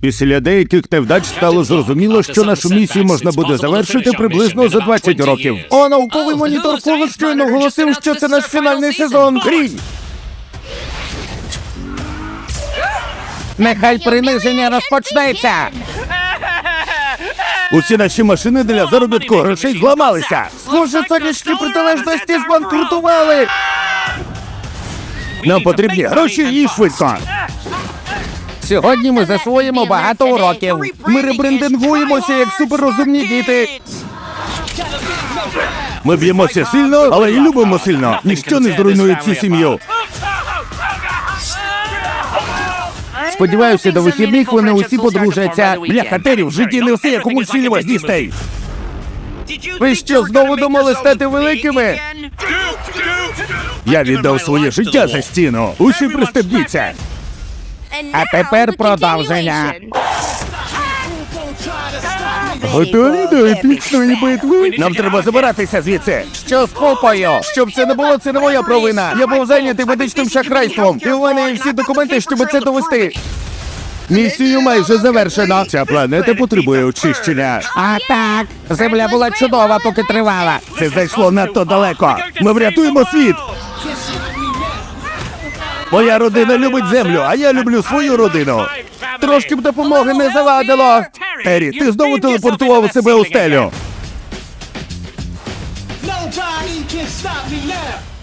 Після деяких невдач стало зрозуміло, що нашу місію можна буде завершити приблизно за 20 років. О, науковий монітор коло щойно оголосив, що це наш фінальний сезон. Грінь! Нехай приниження розпочнеться. Усі наші машини для заробітку грошей зламалися. Схоже, сонячні протилежності збанкрутували. Нам потрібні гроші і швидко. Сьогодні ми засвоїмо багато уроків. Ми ребрендингуємося як суперрозумні діти. Ми б'ємося сильно, але і любимо сильно. Ніщо не зруйнує цю сім'ю. Сподіваюся, до вихідних вони усі подружаться. Бляха, Террі, в житті не все, як у мультфільмах Дістей. Ви що, знову думали стати великими? Я віддав своє життя за стіну. Усі пристебніться. А тепер продовження. Готові до епічної битви? Нам треба забиратися звідси. Що з копою? Щоб це не було, це не моя провина. Я був зайнятий медичним шахрайством. І у мене є всі документи, щоб це довести. Місію майже завершено. Ця планета потребує очищення. А так, земля була чудова, поки тривала. Це зайшло надто далеко. Ми врятуємо світ. Моя родина любить землю, а я люблю свою родину. Трошки б допомоги не завадило. Террі, ти знову телепортував себе у стелю. No time, you can't stop me now.